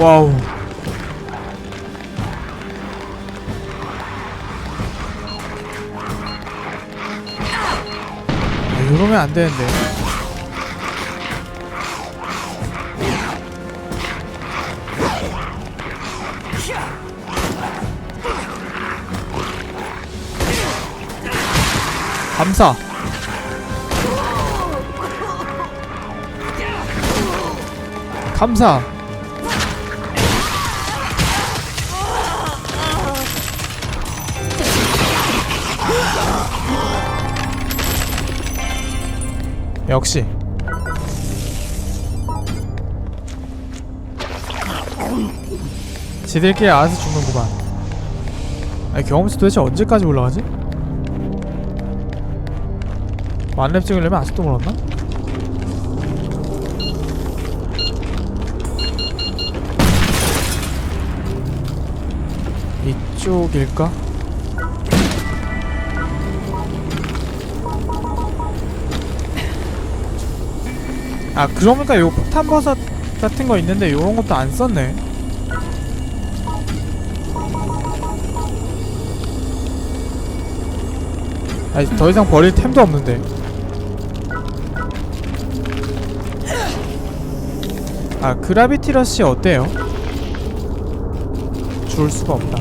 와우. 아, 이러면 안 되는데. 감사. 감사. 역시 지들끼리 알아서 죽는구만 아니 경험치 도대체 언제까지 올라가지? 만렙 찍으려면 아직도 멀었나? 이쪽일까? 아 그러니까 요 폭탄 버섯 같은 거 있는데 요런 것도 안 썼네. 아니 더 이상 버릴 템도 없는데. 아 그라비티 러시 어때요? 줄 수가 없다.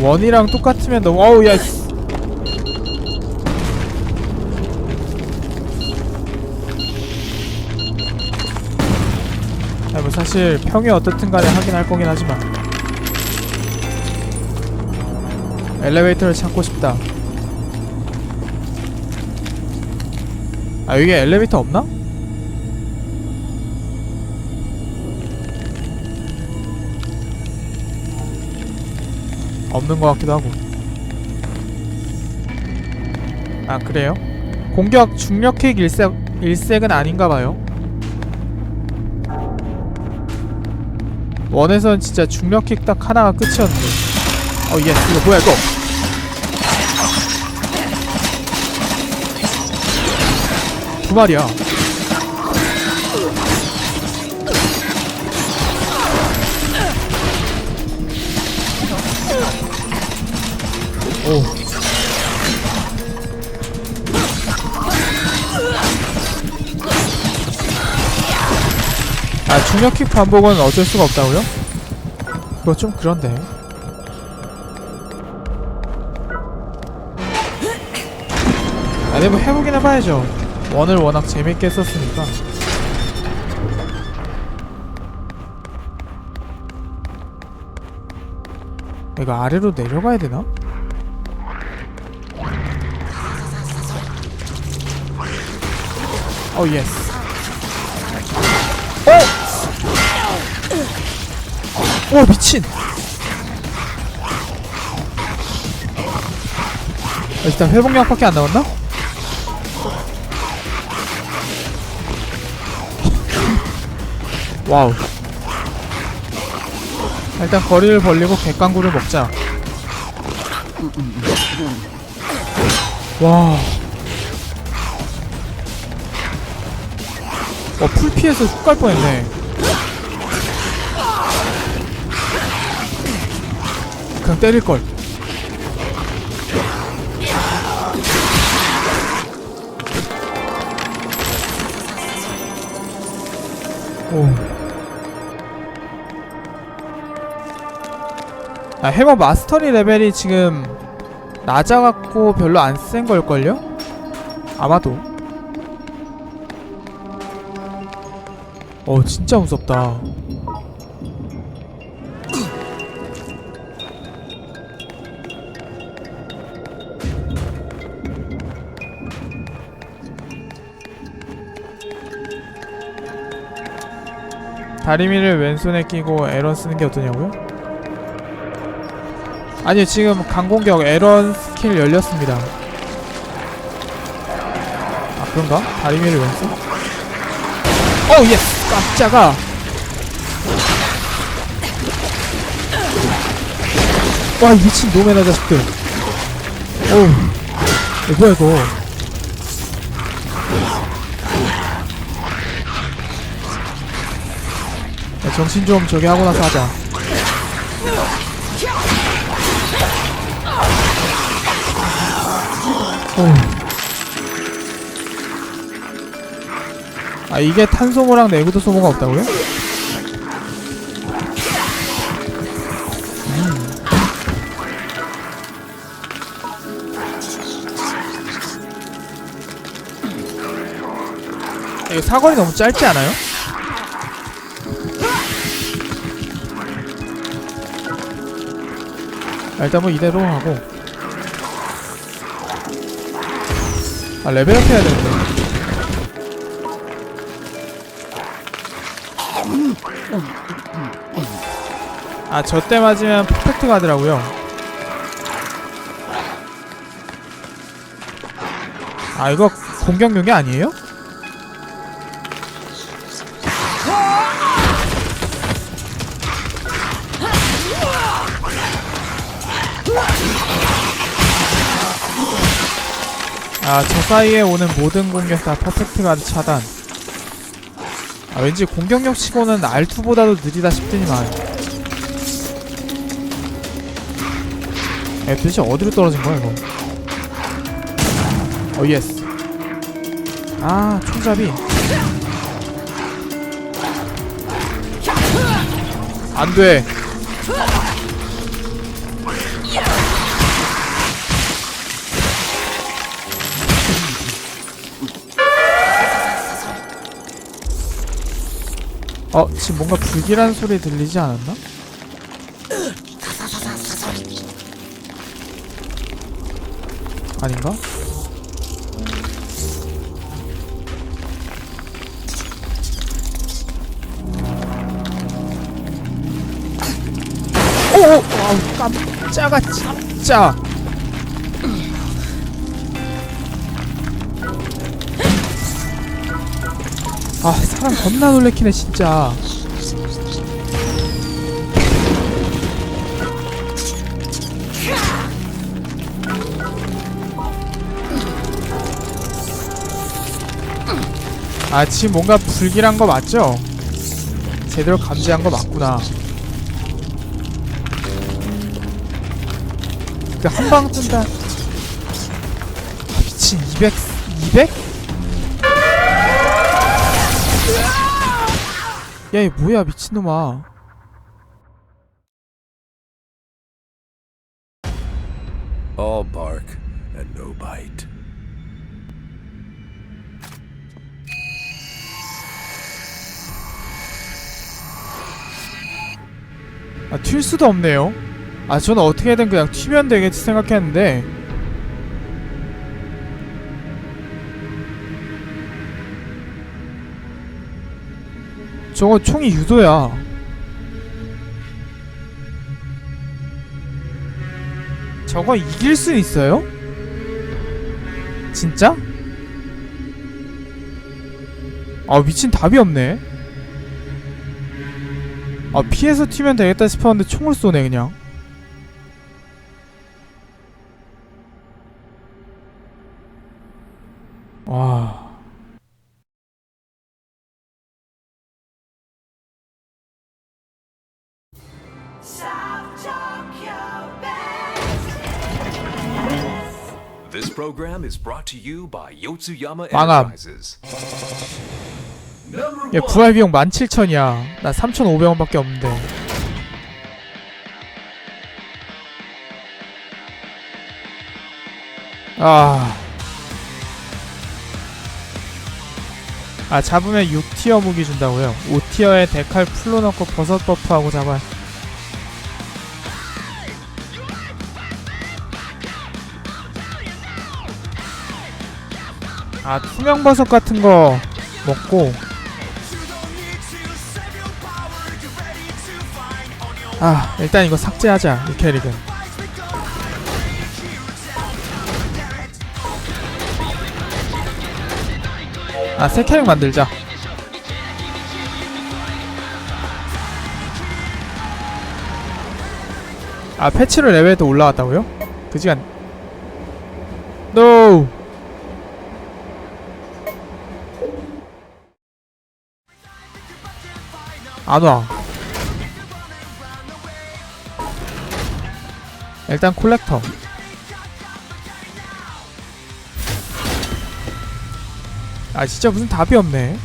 원이랑 똑같으면 너무 어우 야 사실 평이 어떻든 간에 하긴 할 거긴 하지만 엘리베이터를 찾고 싶다 아 여기 엘리베이터 없나? 없는 것 같기도 하고 아 그래요? 공격 중력킥 일색, 일색은 아닌가봐요 원에선 진짜 중력킥 딱 하나가 끝이었는데. 어 예스 이거 뭐야 이거? 두 마리야 아 중력킥 반복은 어쩔 수가 없다고요? 그거 좀 그런데 아니 뭐 해보긴 해봐야죠 원을 워낙 재밌게 썼으니까 이거 아래로 내려가야 되나? 어 예스 오 어, 미친. 아, 일단 회복약밖에 안 나왔나? 와우. 일단 거리를 벌리고 객강구를 먹자. 와 어, 풀 피해서 훅 갈 뻔했네 때릴걸 오. 아, 해머 마스터리 레벨이 지금 낮아갖고 별로 안 센 걸걸요? 아마도 어 진짜 무섭다 다리미를 왼손에 끼고 에런 쓰는 게 어떠냐고요? 아니 지금 강공격 에런 스킬 열렸습니다 아 그런가? 다리미를 왼손? 어 예스! 깜짝아 와이 미친 노매나 자식들 어우 뭐야 이거 정신 좀 저기 하고 나서 하자. 오. 아 이게 탄소모랑 내구도 소모가 없다고요? 이거 사거리 너무 짧지 않아요? 일단 뭐 이대로 하고. 아 레벨업 해야 되는데. 아 저 때 맞으면 퍼펙트 가더라고요. 아 이거 공격용이 아니에요? 아, 저 사이에 오는 모든 공격 다 퍼펙트 가드 차단. 아, 왠지 공격력 치고는 R2보다도 느리다 싶더니만. 야, 도대체 어디로 떨어진 거야, 이거? 어, 예스. 아, 총잡이. 안 돼. 어, 지금 뭔가 불길한 소리 들리지 않았나? 아닌가? 오! 아우 깜짝아 진짜 아 사람 겁나 놀래키네 진짜 아 지금 뭔가 불길한 거 맞죠? 제대로 감지한 거 맞구나 그 한방 뜬다 아, 미친 200 200? 야, 얘 뭐야, 미친놈아. All bark and no bite. 아, 튈 수도 없네요. 아, 저는 어떻게든 그냥 튀면 되겠지 생각했는데. 저거 총이 유도야. 저거 이길 수 있어요? 진짜? 아, 미친 답이 없네. 아 피해서 튀면 되겠다 싶었는데 총을 쏘네 그냥 program is brought to you by Yotsuyama 망함. Enterprises. Number one. 부활 비용 17,000이야 나 3,500원밖에 없는데 아... 아 잡으면 6티어 무기 준다고요 5티어에 데칼 풀로 넣고 버섯 버프하고 잡아 아 투명 버섯 같은 거 먹고. 아 일단 이거 삭제하자 이 캐릭은. 아새 캐릭 만들자. 아 패치로 레벨도 올라왔다고요? 그지간. NO 안 와. 일단 콜렉터. 아 진짜 무슨 답이 없네.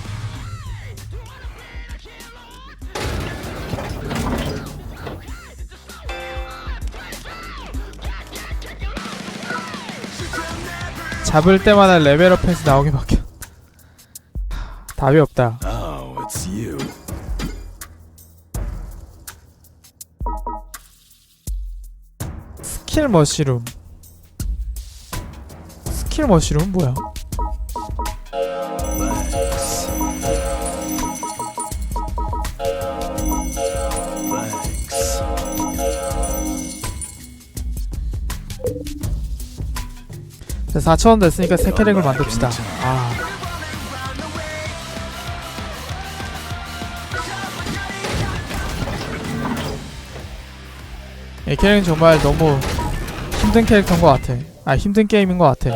잡을 때마다 레벨업해서 나오게 바뀌어. 답이 없다. 스킬 머시룸. 스킬 머시룸 뭐야? 자, 4천원 됐으니까 새 캐릭을 만듭시다. 아. 이 캐릭은 정말 너무 힘든 캐릭터인 것 같아. 아 힘든 게임인 것 같아.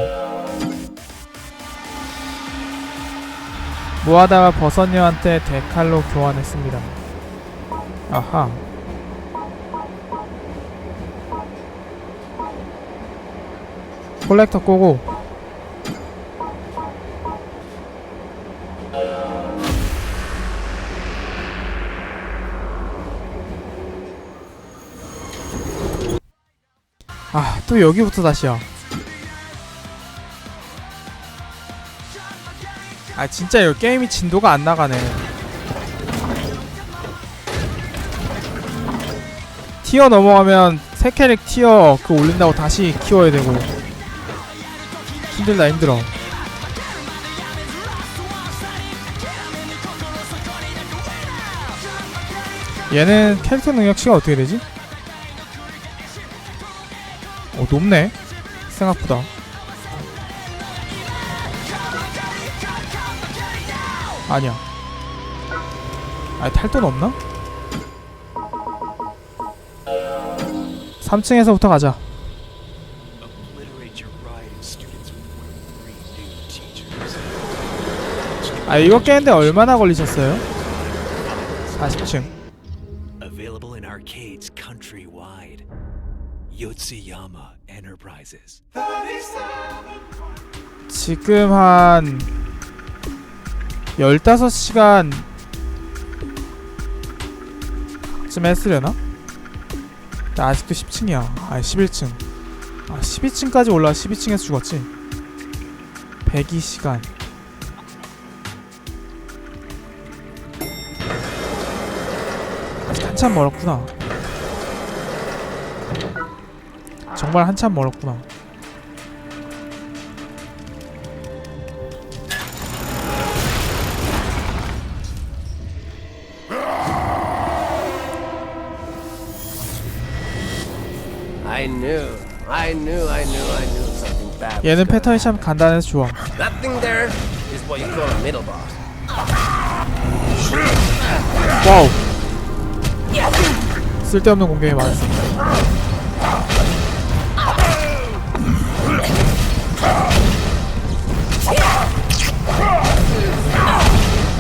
뭐하다가 버섯녀한테 데칼로 교환했습니다. 아하. 콜렉터 꼬고 아 또 여기부터 다시야 아 진짜 이거 게임이 진도가 안 나가네. 티어 넘어가면 새 캐릭 티어 그 올린다고 다시 키워야 되고. 힘들다 힘들어. 얘는 캐릭터 능력치가 어떻게 되지? 어 높네 생각보다 아니야 아 탈돈 없나? 3층에서부터 가자. 아 이거 깨는데 얼마나 걸리셨어요? 40층 Yotsuyama Enterprises. 지금 한 15시간 쯤 했으려나? 나 아직도 10층이야. 아 11층. 아 12층까지 올라 12층에서 죽었지. 102시간. 아직 한참 멀었구나 정말 한참 멀었구나 I knew, I knew, I knew, I knew something bad. was 얘는 패턴이 참 간단해서 좋아 happen. That thing there is what you call a middle boss. 와우 쓸데없는 공격이 많았어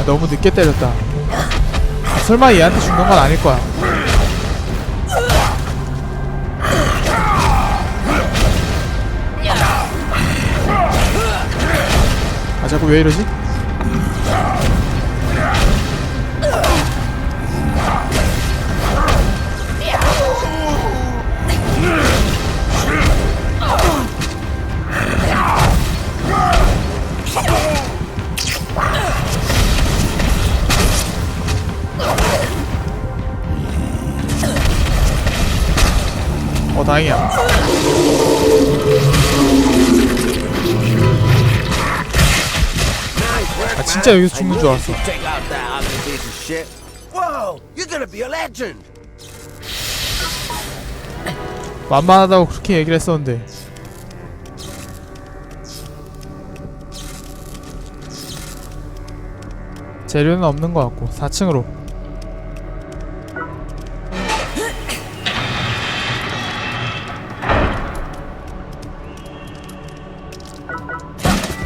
아, 너무 늦게 때렸다 아, 설마 얘한테 죽는 건 아닐 거야 아 자꾸 왜 이러지? 진짜 여기서 죽는 줄 알았어. 만만하다고 그렇게 얘기를 했었는데. 재료는 없는 것 같고 4층으로.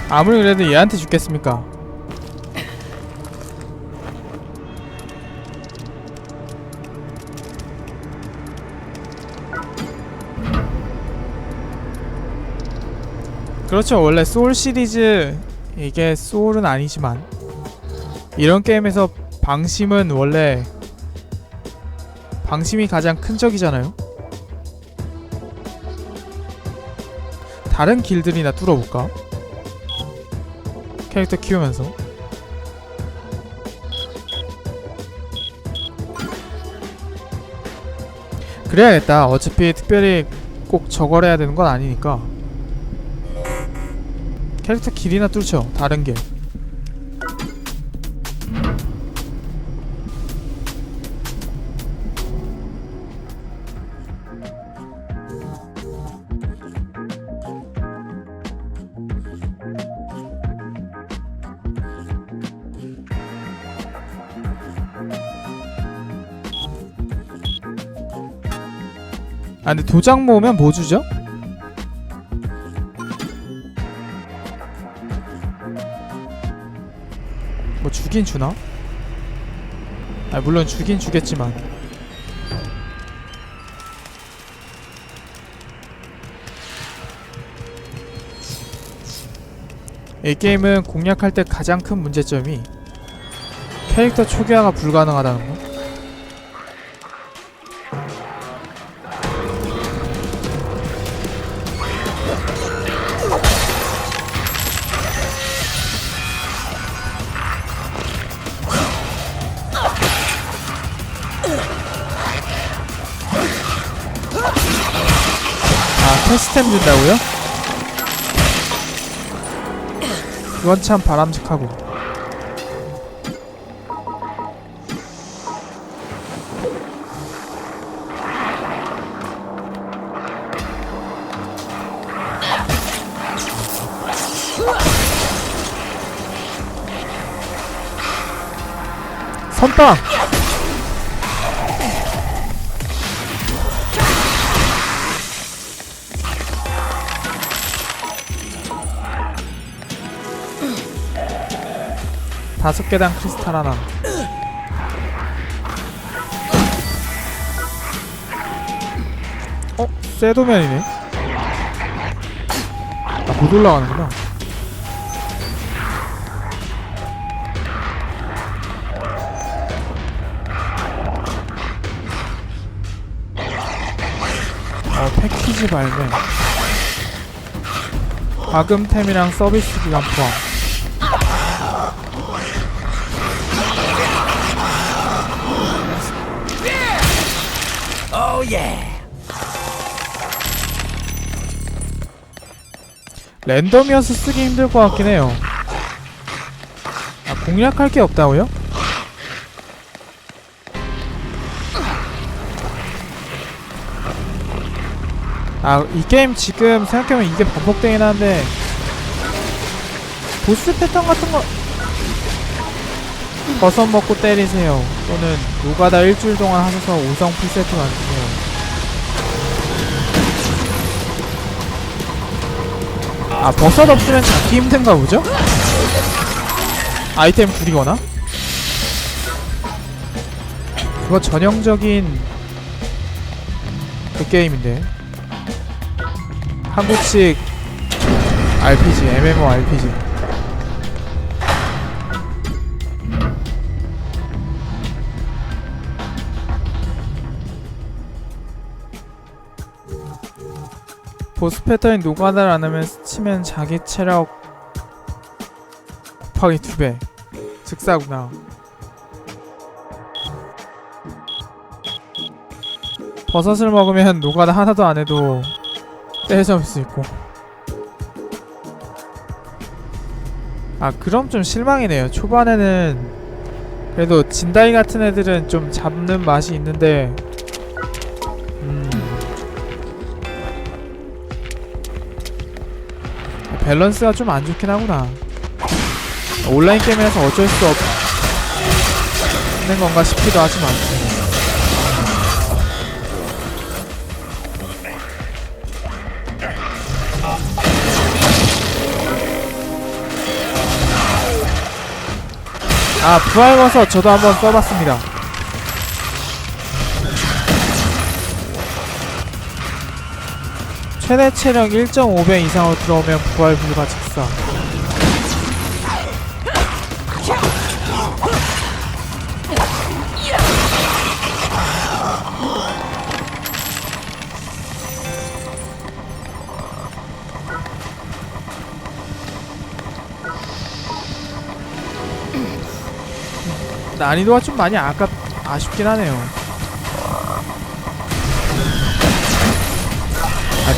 아무리 그래도 얘한테 죽겠습니까 그렇죠. 원래 소울 시리즈 이게 소울은 아니지만 이런 게임에서 방심은 원래 방심이 가장 큰 적이잖아요. 다른 길들이나 뚫어볼까? 캐릭터 키우면서 그래야겠다. 어차피 특별히 꼭 저걸 해야 되는 건 아니니까. 캐릭터 길이나 뚫죠. 다른 길. 아 근데 도장 모으면 뭐 주죠? 주긴 주나? 아 물론 주긴 주겠지만 이 게임은 공략할 때 가장 큰 문제점이 캐릭터 초기화가 불가능하다는 거 아 테스템 준다고요? 그건 참 바람직하고 선빵! 다섯 개당 크리스탈 하나. 어? 쇠도면이네. 아, 못 올라가는구나. 어, 패키지 발매. 과금템이랑 서비스 기간 포함. Yeah. 랜덤이어서 쓰기 힘들 것 같긴 해요. 아, 공략할 게 없다고요? 아, 이 게임 지금 생각해보면 이게 반복되긴 하는데 보스 패턴 같은 거 버섯 먹고 때리세요. 또는 노가다 일주일 동안 하셔서 5성 풀세트 만드세요. 아 버섯 없으면 잡기 힘든가 보죠? 아이템 구리거나? 그거 전형적인 그 게임인데 한국식 RPG, MMORPG 보스 패턴이 노가다를 안 하면 스치면 자기 체력 곱하기 두 배. 즉사구나. 버섯을 먹으면 노가다 하나도 안 해도 때려잡을 수 있고. 아, 그럼 좀 실망이네요. 초반에는 그래도 진다이 같은 애들은 좀 잡는 맛이 있는데, 밸런스가 좀 안 좋긴 하구나. 온라인 게임이라서 어쩔 수 없는 건가 싶기도 하지만. 아, 부활버섯 저도 한번 써봤습니다. 최대 체력 1.5배 이상으로 들어오면 부활 불가 직사. 난이도가 좀 많이 아깝 아쉽긴 하네요.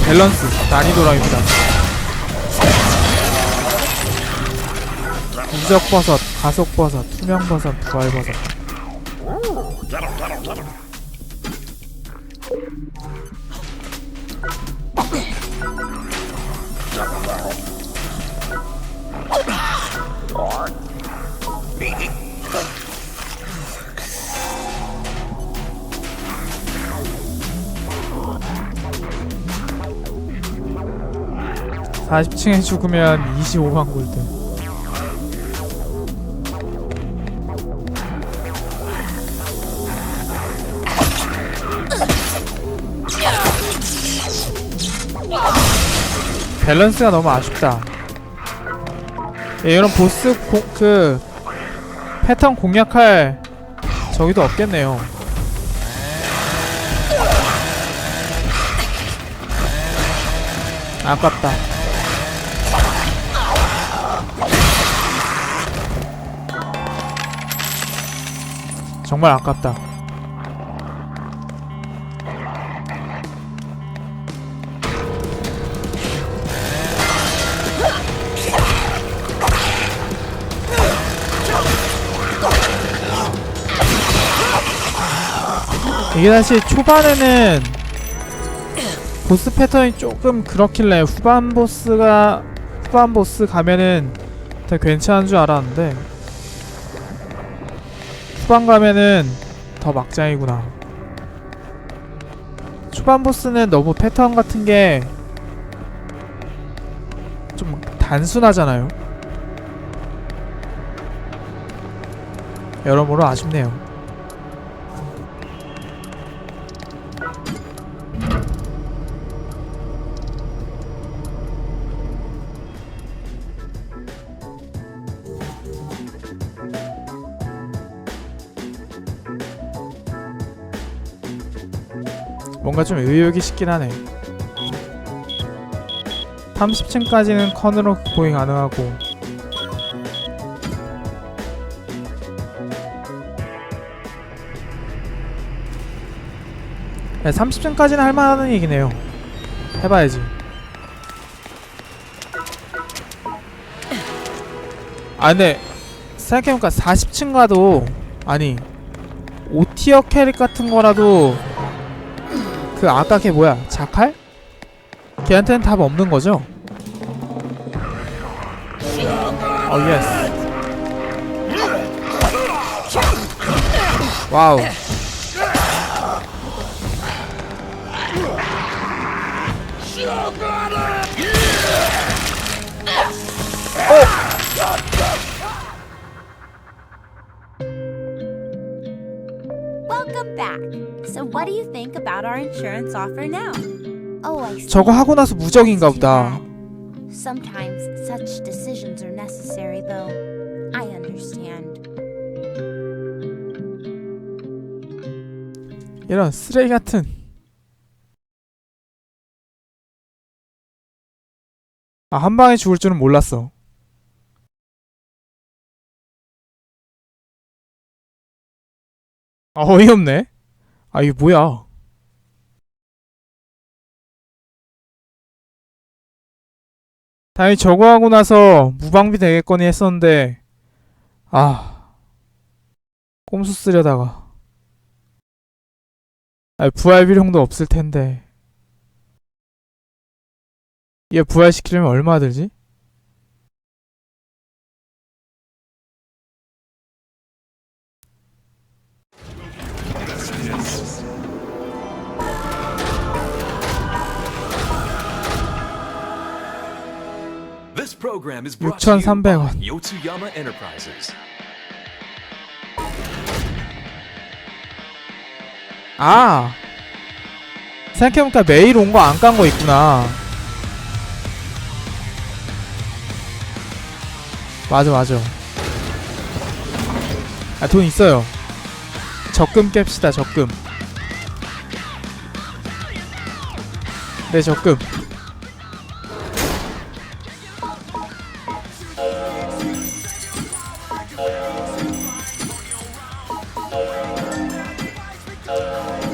밸런스 난이도랑입니다. 무적 버섯, 가속 버섯, 투명 버섯, 부활 버섯. 40층에 죽으면 25만 골드. 밸런스가 너무 아쉽다. 예, 이런 보스 공, 그 패턴 공략할 저기도 없겠네요. 아깝다. 정말 아깝다. 이게 사실 초반에는 보스 패턴이 조금 그렇길래 후반 보스가 후반 보스 가면은 더 괜찮은 줄 알았는데 후반 가면은 더 막장이구나. 초반 보스는 너무 패턴 같은 게 좀 단순하잖아요. 여러모로 아쉽네요. 뭔가 좀 의욕이 싶긴 하네. 30층까지는 컨으로 극복이 가능하고 네, 30층까지는 할만하다는 얘기네요. 해봐야지. 아 근데 생각해보니까 40층 가도 아니 5티어 캐릭 같은 거라도 그 아까 걔 뭐야 자칼? 걔한테는 답 없는 거죠? 어 예스 와우 Welcome back. So, what do you think about our insurance offer now? Oh, I see. 저거 하고 나서 무적인가 보다. Sometimes such decisions are necessary, though. I understand. 이런 쓰레기 같은 아 한 방에 죽을 줄은 몰랐어 아 어이없네. 아 이게 뭐야? 다행히 저거 하고 나서 무방비 되겠거니 했었는데 아 꼼수 쓰려다가. 아 부활 비용도 없을 텐데. 얘 부활시키려면 얼마 들지? 6,300원. Yotsuyama Enterprises. 아 생각해보니까 매일 온 거 안 깐 거 있구나. 맞아 맞아. 아 돈 있어요. 적금 깹시다 적금. 네 적금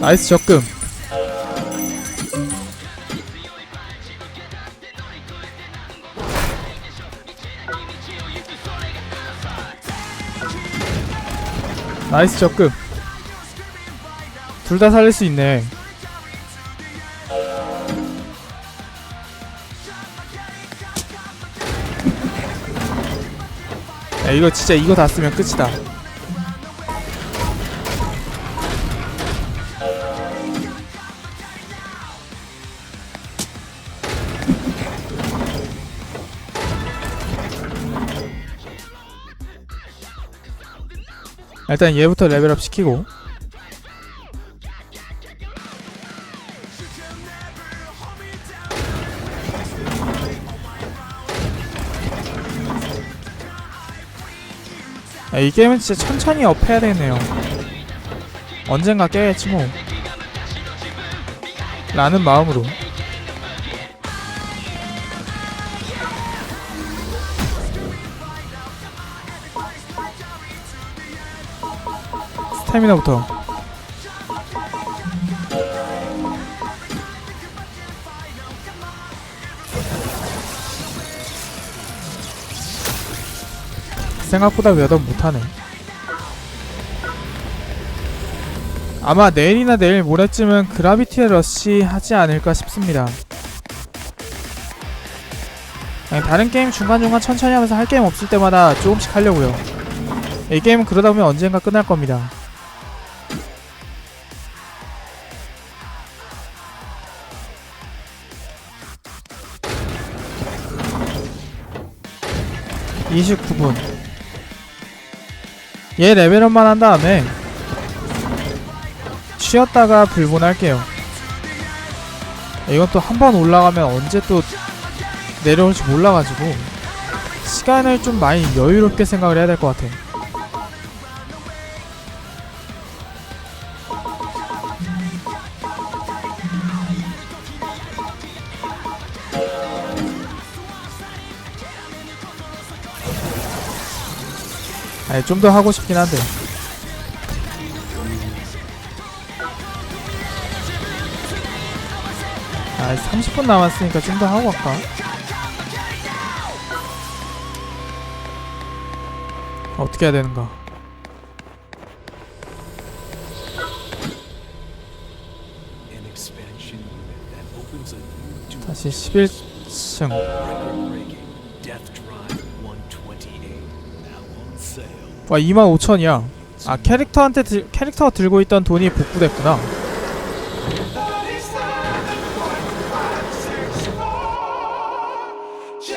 나이스 적금. 나이스 적금. 둘 다 살릴 수 있네. 야 이거 진짜 이거 다 쓰면 끝이다 일단 얘부터 레벨업 시키고. 야, 이 게임은 진짜 천천히 업해야 되네요. 언젠가 깨겠지 뭐. 라는 마음으로 스태미나부터. 생각보다 몇업 못하네. 아마 내일이나 내일 모레쯤은 그라비티 러시 하지 않을까 싶습니다. 다른 게임 중간중간 천천히 하면서 할 게임 없을 때마다 조금씩 하려고요. 이 게임은 그러다 보면 언젠가 끝날 겁니다. (29분) 얘 레벨업만 한 다음에 쉬었다가 불본할게요. 이건 또 한 번 올라가면 언제 또 내려올지 몰라가지고 시간을 좀 많이 여유롭게 생각을 해야 될 것 같아 좀 더 하고 싶긴 한데 아 30분 남았으니까 좀 더 하고 갈까? 어떻게 해야 되는가. 다시 11층 와 25,000이야. 아 캐릭터한테 들, 캐릭터가 들고 있던 돈이 복구됐구나.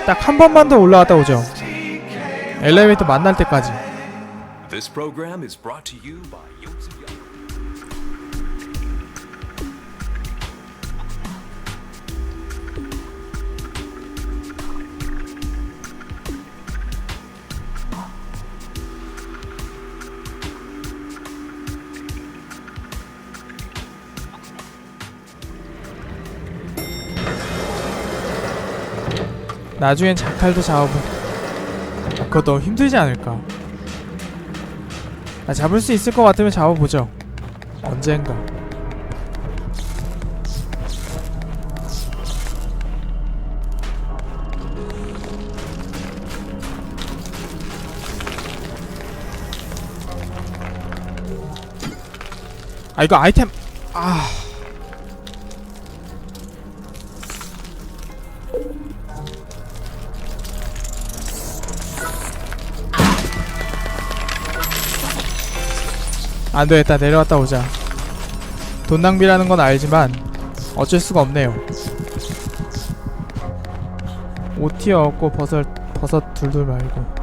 딱 한 번만 더 올라갔다 오죠. 엘리베이터 만날 때까지 나중엔 자칼도 잡아보 아, 그거 너무 힘들지 않을까? 아, 잡을 수 있을 것 같으면 잡아보죠. 언젠가. 아 이거 아이템 아 안되겠다 내려갔다 오자. 돈 낭비라는 건 알지만 어쩔 수가 없네요. 오티어 없고 버섯 버섯 둘둘 말고